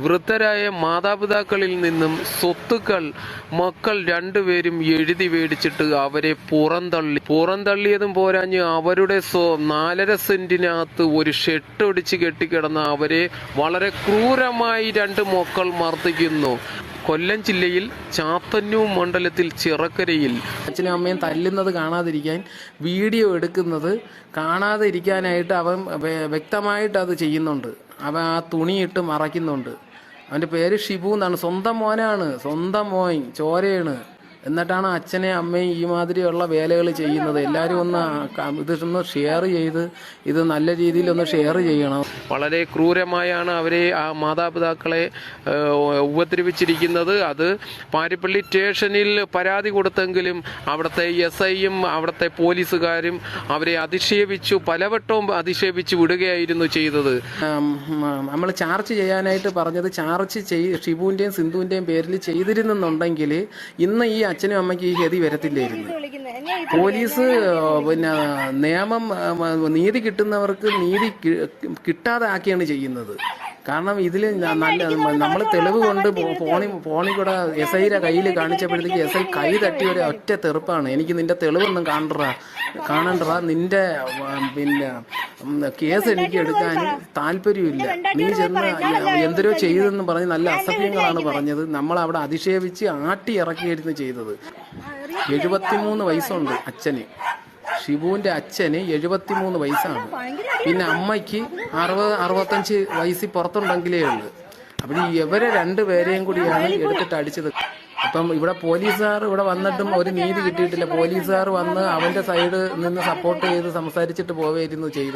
വൃദ്ധരായ മാതാപിതാക്കളിൽ നിന്നും സ്വത്തുക്കൾ മക്കൾ രണ്ടുപേരും എഴുതി മേടിച്ചിട്ട് അവരെ പുറന്തള്ളി. പുറന്തള്ളിയതും പോരാഞ്ഞ് അവരുടെ സ്വ- നാലര സെന്റിനകത്ത് ഒരു ഷെട്ടൊടിച്ച് കെട്ടിക്കിടന്ന അവരെ വളരെ ക്രൂരമായി രണ്ട് മക്കൾ മർദ്ദിക്കുന്നു. കൊല്ലം ജില്ലയിൽ ചാത്തന്നൂ മണ്ഡലത്തിൽ ചിറക്കരയിൽ. അച്ഛനും അമ്മയും തല്ലുന്നത് കാണാതിരിക്കാൻ വീഡിയോ എടുക്കുന്നത് കാണാതിരിക്കാനായിട്ട് അവൻ വ്യ- വ്യക്തമായിട്ട് അത് ചെയ്യുന്നുണ്ട്. അവൻ ആ തുണിയിട്ട് മറയ്ക്കുന്നുണ്ട്. അവന്റെ പേര് ഷിബു എന്നാണ്. സ്വന്തം മോനാണ്. സ്വന്തം മോൻ. ചോരയാണ്. എന്നിട്ടാണ് അച്ഛനെ അമ്മയും ഈ മാതിരിയുള്ള വേലകൾ ചെയ്യുന്നത്. എല്ലാവരും ഒന്ന് ഇത് ഇതൊന്ന് ഷെയർ ചെയ്ത് ഇത് നല്ല രീതിയിൽ ഒന്ന് ഷെയർ ചെയ്യണം. വളരെ ക്രൂരമായാണ് അവരെ ആ മാതാപിതാക്കളെ ഉപദ്രവിച്ചിരിക്കുന്നത്. അത് പാരിപ്പള്ളി സ്റ്റേഷനിൽ പരാതി കൊടുത്തെങ്കിലും അവിടുത്തെ എസ് ഐയും അവിടുത്തെ പോലീസുകാരും അവരെ അധിക്ഷേപിച്ചു പലവട്ടവും അധിക്ഷേപിച്ചു വിടുകയായിരുന്നു ചെയ്തത്. നമ്മൾ ചാർജ് ചെയ്യാനായിട്ട് പറഞ്ഞത് ചാർജ് ചെയ് ഷിബുവിന്റെയും സിന്ധുവിന്റെയും പേരിൽ ചെയ്തിരുന്നെന്നുണ്ടെങ്കിൽ ഇന്ന് ഈ അച്ഛനും അമ്മയ്ക്ക് ഈ ഗതി വരത്തില്ലായിരുന്നു. പോലീസ് പിന്നെ നിയമം നീതി കിട്ടുന്നവർക്ക് നീതി കിട്ടാതെ ആക്കിയാണ് ചെയ്യുന്നത്. കാരണം ഇതിൽ നല്ല നമ്മൾ തെളിവ് കൊണ്ട് ഫോണി ഫോണിൽ കൂടെ എസ് ഐയുടെ കയ്യിൽ കാണിച്ചപ്പോഴത്തേക്ക് എസ് ഐ കൈ തട്ടി ഒരു ഒറ്റ തെറുപ്പാണ്. എനിക്ക് നിന്റെ തെളിവൊന്നും കാണണ്ട കാണണ്ടടാ. നിന്റെ പിന്നെ കേസ് എനിക്ക് എടുക്കാൻ താല്പര്യമില്ല. നീ ചെന്ന് എന്തരോ ചെയ്തെന്ന് പറഞ്ഞ് നല്ല അസഭ്യങ്ങളാണ് പറഞ്ഞത്. നമ്മൾ അവിടെ അധിക്ഷേപിച്ച് ആട്ടി ഇറക്കിയായിരുന്നു ചെയ്തത്. എഴുപത്തിമൂന്ന് വയസ്സുണ്ട് അച്ഛന്. ഷിബുവിന്റെ അച്ഛന് എഴുപത്തിമൂന്ന് വയസ്സാണ്. പിന്നെ അമ്മയ്ക്ക് അറുപത് അറുപത്തഞ്ച് വയസ്സിൽ പുറത്തുണ്ടെങ്കിലേ ഉള്ളൂ. അപ്പം ഇവരെ രണ്ടുപേരെയും കൂടിയാണ് എടുത്തിട്ട് അടിച്ചത്. അപ്പം ഇവിടെ പോലീസുകാർ ഇവിടെ വന്നിട്ടും ഒരു നീതി കിട്ടിയിട്ടില്ല. പോലീസുകാർ വന്ന് അവന്റെ സൈഡ് നിന്ന് സപ്പോർട്ട് ചെയ്ത് സംസാരിച്ചിട്ട് പോവുകയായിരുന്നു ചെയ്തത്.